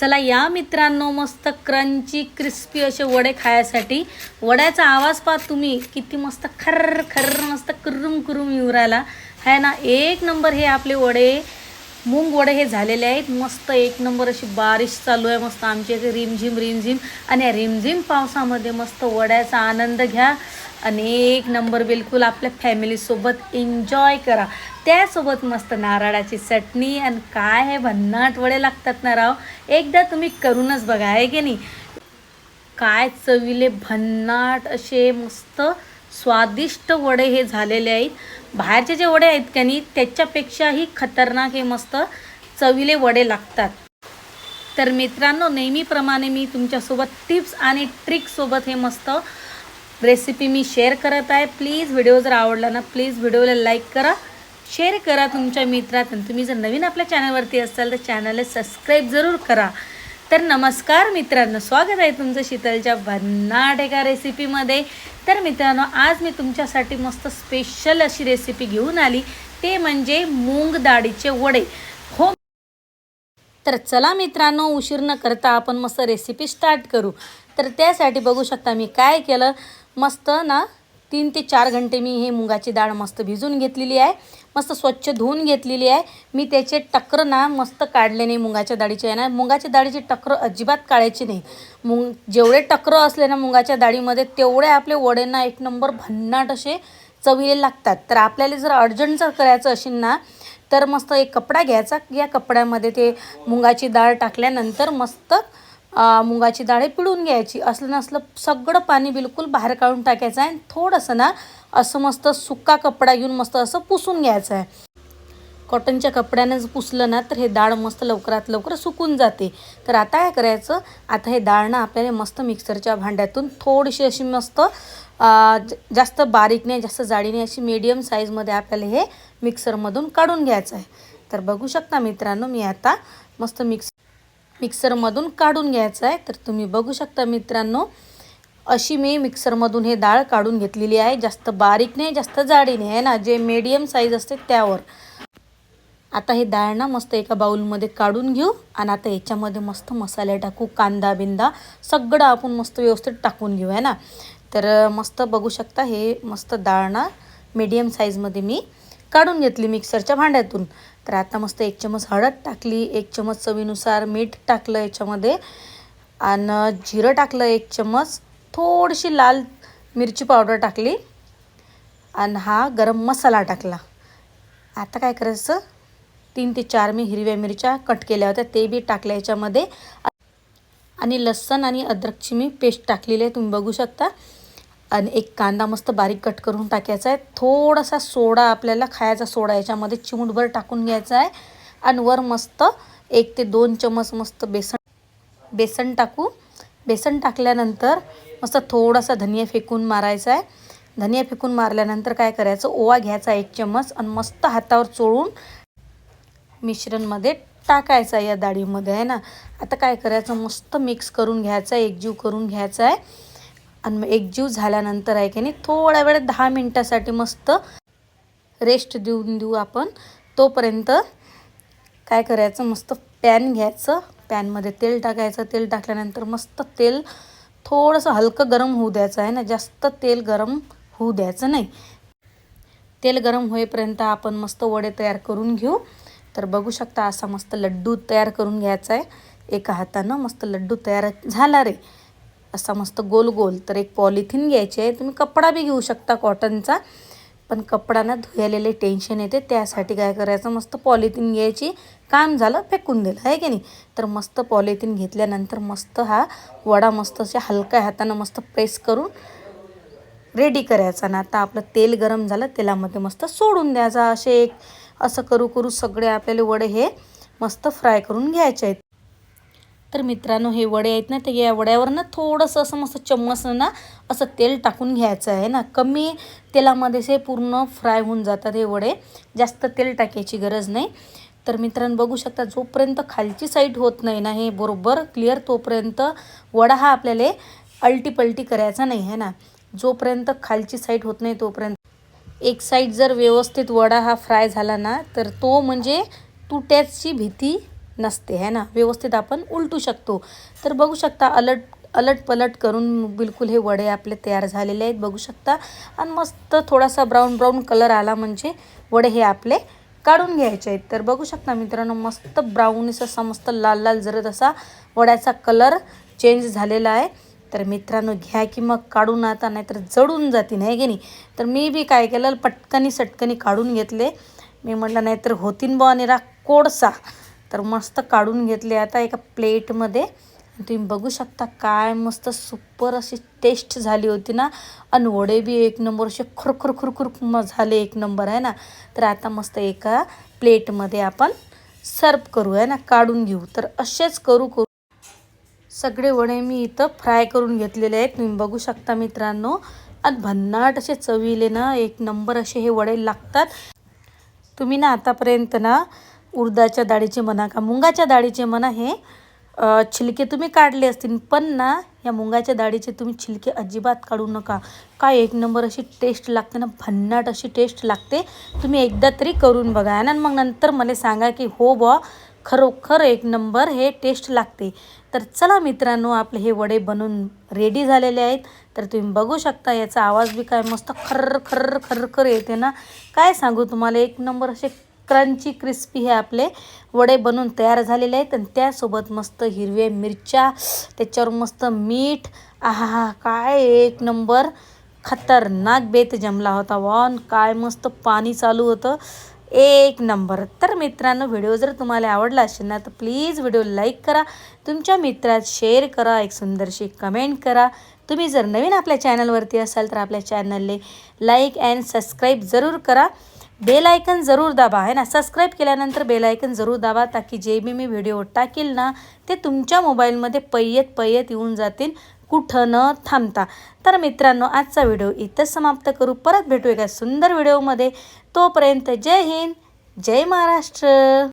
चला या मित्रांनो मस्त क्रंची क्रिस्पी असे वडे खायसाठी. वड्याचा आवाज पाहा तुम्ही किती मस्त खर्र खर्र मस्त कुरुम कुरुम येऊ राहिला. आहे ना एक नंबर हे आपले वडे. मूंग वडे हे झालेले आहेत. मस्त एक नंबर अशी बारिश चालू आहे. मस्त आमच्या इथे रिमझिम रिमझिम. आणि या रिमझिम पावसामध्ये मस्त वड्याचा आनंद घ्या. आणि एक नंबर बिलकुल आपल्या फॅमिलीसोबत एन्जॉय करा. त्यासोबत मस्त नारळाची चटणी आणि काय हे भन्नाट वडे लागतात ना राव? एकदा तुम्ही करूनच बघा आहे की नाही? काय चवीले भन्नाट असे मस्त स्वादिष्ट वडे हे झालेले आहेत. बाहेरचे जे वडे आहेत का नाही त्याच्यापेक्षाही खतरनाक हे मस्त चवीले वडे लागतात. तर मित्रांनो नेहमीप्रमाणे मी तुमच्यासोबत टिप्स आणि ट्रिकसोबत हे मस्त रेसिपी मी शेअर करत आहे. प्लीज व्हिडिओ जर आवडला ना प्लीज व्हिडिओला लाईक करा. शेअर करा तुमच्या मित्रात आणि तुम्ही जर नवीन आपल्या चॅनलवरती असाल तर चॅनलला सबस्क्राईब जरूर करा. तर नमस्कार मित्रांनो. स्वागत आहे तुमचं शीतलच्या भन्नाट एका रेसिपीमध्ये. तर मित्रांनो आज मी तुमच्यासाठी मस्त स्पेशल अशी रेसिपी घेऊन आली. ते म्हणजे मूग डाळीचे वडे. हो. तर चला मित्रांनो उशीर न करता आपण मस्त रेसिपी स्टार्ट करू. तर त्यासाठी बघू शकता मी काय केलं. मस्त ना तीन ते चार घंटे मी हे मुगाची डाळ मस्त भिजून घेतलेली आहे. मस्त स्वच्छ धुवून घेतलेली आहे. मी त्याचे टक्र ना मस्त काढले नाही मुगाच्या डाळीचे आहे ना. मुगाच्या डाळीचे टक्र अजिबात काढायची नाही. मुंग जेवढे टक्र असले ना मुगाच्या डाळीमध्ये तेवढे आपले वडे ना एक नंबर भन्नाट असे चवीले लागतात. तर आपल्याला जर अर्जंट जर करायचं असेल ना तर मस्त एक कपडा घ्यायचा. या कपड्यामध्ये ते मुगाची डाळ टाकल्यानंतर मस्त मुगाची डाळ पिळून घ्यायची. असलं नसलं सगळं पाणी बिलकुल बाहेर काढून टाकायचं आहे. आणि थोडंसं ना असं मस्त सुका कपडा घेऊन मस्त असं पुसून घ्यायचं आहे. कॉटनच्या कपड्यानं जर पुसलं ना तर हे डाळ मस्त लवकरात लवकर सुकून जाते. तर आता काय करायचं? आता हे डाळ ना आपल्याला मस्त मिक्सरच्या भांड्यातून थोडीशी अशी मस्त जास्त बारीक नाही जास्त जाडी नाही अशी मीडियम साईजमध्ये आपल्याला हे मिक्सरमधून काढून घ्यायचं आहे. तर बघू शकता मित्रांनो मी आता मस्त मिक्स मिक्सरमधून काढून घ्यायचं आहे. तर तुम्ही बघू शकता मित्रांनो अशी मी मिक्सरमधून हे डाळ काढून घेतलेली आहे. जास्त बारीक नाही जास्त जाडी नाही आहे ना? जे मीडियम साईज असते त्यावर. आता हे डाळ ना मस्त एका बाउलमध्ये काढून घेऊ आणि आता याच्यामध्ये मस्त मसाले टाकू कांदा बिंदा सगळं आपण मस्त व्यवस्थित टाकून घेऊ आहे ना? तर मस्त बघू शकता हे मस्त डाळ ना मीडियम साईजमध्ये मी काढून घेतली मिक्सरच्या भांड्यातून. तर आता मस्त एक चमच हळद टाकली एक चमच चवीनुसार मीठ टाकलं याच्यामध्ये आणि जिरं टाकलं एक चमच थोडीशी लाल मिरची पावडर टाकली आणि हा गरम मसाला टाकला. आता काय करायचं? तीन ते चार मी हिरव्या मिरच्या कट केल्या होत्या ते बी टाकल्या याच्यामध्ये. आणि लसण आणि अद्रकची मी पेस्ट टाकलेली आहे तुम्ही बघू शकता. आणि एक कांदा मस्त बारीक कट करून टाकायचा आहे. थोडासा सोडा आपल्याला खायचा सोडा याच्यामध्ये चिमूटभर टाकून घ्यायचा आहे. आणि वर मस्त एक ते दोन चमच मस्त बेसन बेसन टाकू. बेसन टाकल्यानंतर मस्त थोडासा धनिया फेकून मारायचा आहे. धनिया फेकून मारल्यानंतर काय करायचं? ओवा घ्यायचा एक चमच आणि मस्त हातावर चोळून मिश्रणमध्ये टाकायचं आहे या डाळीमध्ये आहे ना? आता काय करायचं? मस्त मिक्स करून घ्यायचं आहे. एकजीव करून घ्यायचा आहे. आणि मग एकजीव झाल्यानंतर आहे की नाही थोड्या वेळ दहा मिनटासाठी मस्त रेस्ट देऊन देऊ आपण. तोपर्यंत काय करायचं मस्त पॅन घ्यायचं पॅनमध्ये तेल टाकायचं. तेल टाकल्यानंतर मस्त तेल थोडंसं हलकं गरम होऊ द्यायचं आहे ना जास्त तेल गरम होऊ द्यायचं नाही. तेल गरम होईपर्यंत आपण मस्त वडे तयार करून घेऊ. तर बघू शकता असा मस्त लड्डू तयार करून घ्यायचा आहे. एका हातानं मस्त लड्डू तयार झाला रे. असा मस्त गोल गोल तर एक पॉलिथिन घ्यायची आहे. तुम्ही कपडा बी घेऊ शकता कॉटनचा पण कपडा ना धुयालेले टेन्शन येते. त्यासाठी काय करायचं मस्त पॉलिथिन घ्यायची. काम झालं फेकून दिलं आहे की नाही? तर मस्त पॉलिथिन घेतल्यानंतर मस्त हा वडा मस्त अशा हलक्या हातानं मस्त प्रेस करून रेडी करायचा. ना आता आपलं तेल गरम झालं तेलामध्ये मस्त सोडून द्यायचा. असे एक असं करू करू सगळे आपल्याला वडे हे मस्त फ्राय करून घ्यायचे आहेत. तर मित्रांनो हे वडे आहेत ना ते या वड्यावर ना थोडंसं असं मस्त चम्मचनं ना असं तेल टाकून घ्यायचं आहे ना. कमी तेलामध्येच हे पूर्ण फ्राय होऊन जातात हे वडे. जास्त तेल टाकायची गरज नाही. तर मित्रांनो बघू शकता जोपर्यंत खालची साईड होत नाही ना हे बरोबर क्लिअर तोपर्यंत वडा हा आपल्याला अल्टीपल्टी करायचा नाही आहे ना. जोपर्यंत खालची साईड होत नाही तोपर्यंत. एक साईड जर व्यवस्थित वडा हा फ्राय झाला ना तर तो म्हणजे तुट्याची भीती नसते है ना? व्यवस्थित आपण उलटू शकतो. तर बघू शकता अलट अलट पलट करून बिलकुल हे वडे आपले तयार झालेले आहेत बघू शकता. आणि मस्त थोडासा ब्राऊन ब्राऊन कलर आला म्हणजे वडे हे आपले काढून घ्यायचे आहेत. तर बघू शकता मित्रांनो मस्त ब्राऊनिस असा मस्त लाल लाल जरत असा वड्याचा कलर चेंज झालेला आहे. तर मित्रांनो घ्या की मग काढून आता नाहीतर जडून जातील नाही की नाही? तर मी बी काय केलं पटकनी सटकनी काढून घेतले. मी म्हटलं नाहीतर होतीन बुवा निरा कोडसा तर मस्त काढून घेतले आता एका प्लेटमध्ये. तुम्ही बघू शकता काय मस्त सुपर अशी टेस्ट झाली होती ना. आणि वडे बी एक नंबर असे खुरखुर खुरखुर म झाले एक नंबर आहे ना. तर आता मस्त एका प्लेटमध्ये आपण सर्व करू आहे ना. काढून घेऊ. तर असेच करू करू. सगळे वडे मी इथं फ्राय करून घेतलेले आहेत. तुम्ही बघू शकता मित्रांनो. आणि भन्नाट असे चवीले ना एक नंबर असे हे वडे लागतात. तुम्ही ना आतापर्यंत ना उडदाच्या डाळीचे म्हणा का मुंगाच्या डाळीचे म्हणा हे छिलके तुम्ही काढले असतील पण ना या मुंगाच्या डाळीचे तुम्ही छिलके अजिबात काढू नका. काय एक नंबर अशी टेस्ट लागते ना भन्नाट अशी टेस्ट लागते. तुम्ही एकदा तरी करून बघा. आणि मग नंतर मला सांगा की हो बुवा खरोखर एक नंबर हे टेस्ट लागते. तर चला मित्रांनो आपले हे वडे बनून रेडी झालेले आहेत. तर तुम्ही बघू शकता याचा आवाज बी काय मस्त खर्र खर्र खर्र येते ना. काय सांगू तुम्हाला एक नंबर असे क्रंची क्रिस्पी हे आपले वडे बनून तयार झालेले आहेत. आणि त्यासोबत मस्त हिरव्या मिरच्या त्याच्यावर मस्त मीठ आहा काय एक नंबर खतरनाक बेत जमला होता वॉन. काय मस्त पाणी चालू होतं. एक नंबर. तर मित्रांनो व्हिडिओ जर तुम्हाला आवडला असेल ना तर प्लीज व्हिडिओ लाईक करा. तुमच्या मित्रात शेअर करा. एक सुंदरशी कमेंट करा. तुम्ही जर नवीन आपल्या चॅनलवरती असाल तर आपल्या चॅनलने लाईक अँड सबस्क्राईब जरूर करा. बेल आयकन जरूर दाबा आहे ना? सबस्क्राईब केल्यानंतर बेल आयकन जरूर दाबा ताकी जे बी मी व्हिडिओ टाकील ना ते तुमच्या मोबाईलमध्ये पय्यत पय्यत येऊन जातील कुठं न थांबता. तर मित्रांनो आजचा व्हिडिओ इथंच समाप्त करू. परत भेटू एका सुंदर व्हिडिओमध्ये तोपर्यंत जय हिंद जय महाराष्ट्र.